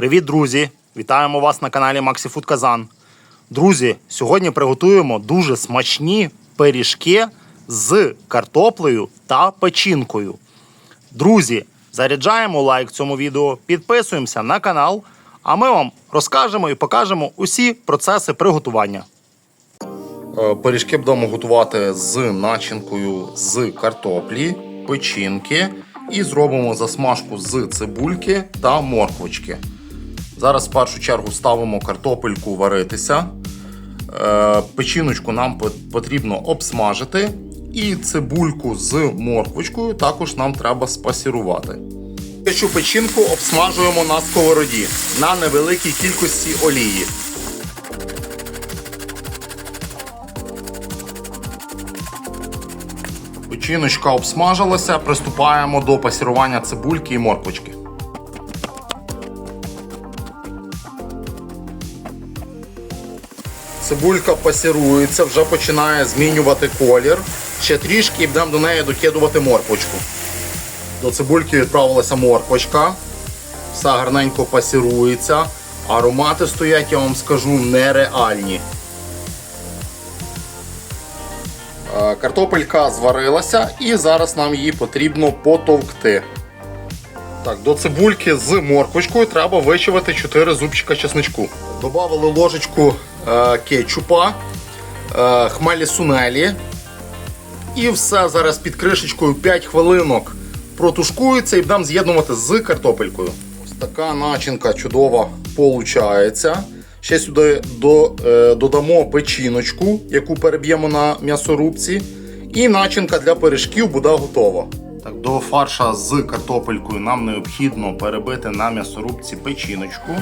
Привіт, друзі! Вітаємо вас на каналі MaxiFood Казан. Друзі, сьогодні приготуємо дуже смачні пиріжки з картоплею та печінкою. Друзі, заряджаємо лайк цьому відео, підписуємося на канал, а ми вам розкажемо і покажемо усі процеси приготування. Е, Пиріжки будемо готувати з начинкою з картоплі, печінки і зробимо засмажку з цибульки та морквочки. Зараз в першу чергу ставимо картопельку варитися. Е, Печіночку нам потрібно обсмажити. І цибульку з морквочкою також нам треба спасірувати. Цю печінку обсмажуємо на сковороді на невеликій кількості олії. Печіночка обсмажилася, приступаємо до пасірування цибульки і морквочки. Цибулька пасірується, вже починає змінювати колір. Ще трішки і будемо до неї докидувати морквочку. До цибульки відправилася морквочка. Все гарненько пасірується. Аромати стоять, я вам скажу, нереальні. Е, Картопелька зварилася і зараз нам її потрібно потовкти. Так, до цибульки з морквочкою треба вичавити 4 зубчика чесничку. Добавили ложечку кетчупа, е, хмелі сунелі. І все зараз під кришечкою 5 хвилинок протушкується і будемо з'єднувати з картопелькою. Ось така начинка чудова получається. Ще сюди до, е, додамо печіночку, яку переб'ємо на м'ясорубці. І начинка для пиріжків буде готова. Так, до фарша з картопелькою нам необхідно перебити на м'ясорубці печіночку.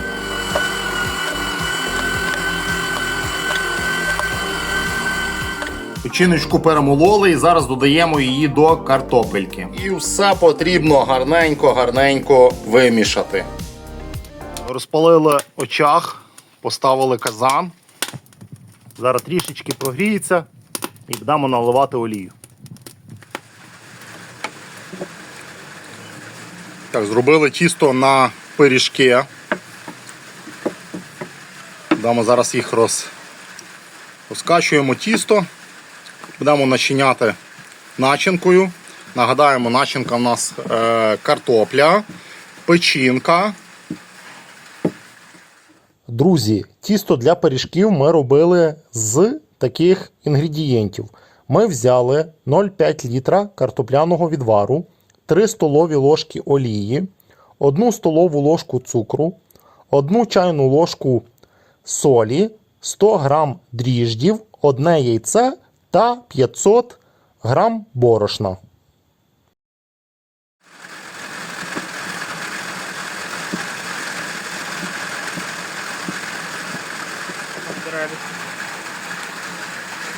Печіночку перемололи і зараз додаємо її до картопельки. І все потрібно гарненько-гарненько вимішати. Розпалили очах, поставили казан. Зараз трішечки прогріється і будемо наливати олію. Так, зробили тісто на пиріжки. Будемо зараз їх роз... розкачуємо тісто. Будемо начиняти начинкою. Нагадаємо, начинка в нас е, картопля, печінка. Друзі, тісто для пиріжків ми робили з таких інгредієнтів. Ми взяли 0,5 літра картопляного відвару, 3 столові ложки олії, 1 столову ложку цукру, 1 чайну ложку солі, 100 грам дріждів, 1 яйце та 500 грам борошна.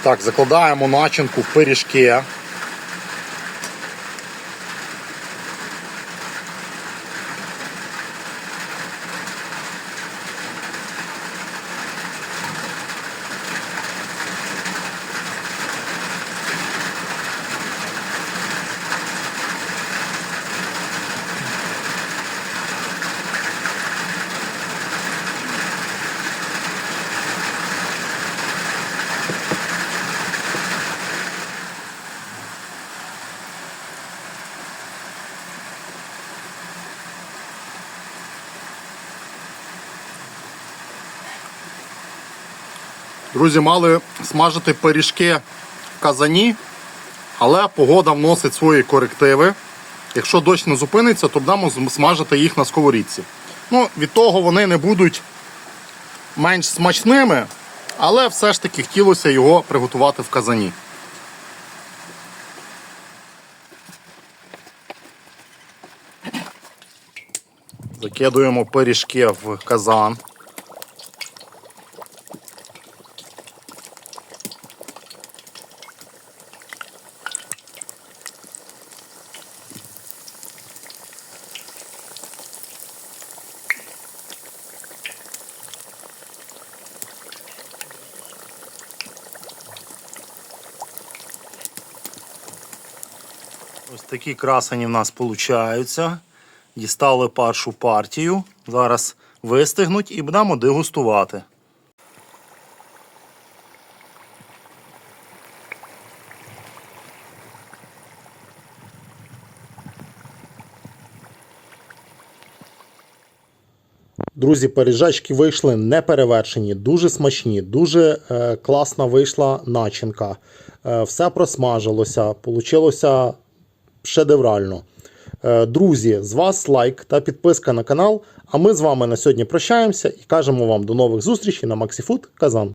Так, закладаємо начинку в пиріжки. Друзі, мали смажити пиріжки в казані, але погода вносить свої корективи. Якщо дощ не зупиниться, то будемо смажити їх на сковорідці. Ну, від того вони не будуть менш смачними, але все ж таки хотілося його приготувати в казані. Закидуємо пиріжки в казан. Ось такі красені в нас получаються. Дістали першу партію. Зараз вистигнуть і будемо дегустувати. Друзі, пиріжечки вийшли неперевершені, дуже смачні, дуже е, класна вийшла начинка. Е, все просмажилося, получилося шедеврально. Е, друзі, з вас лайк та підписка на канал. А ми з вами на сьогодні прощаємося і кажемо вам до нових зустрічей на MaxiFood Казан.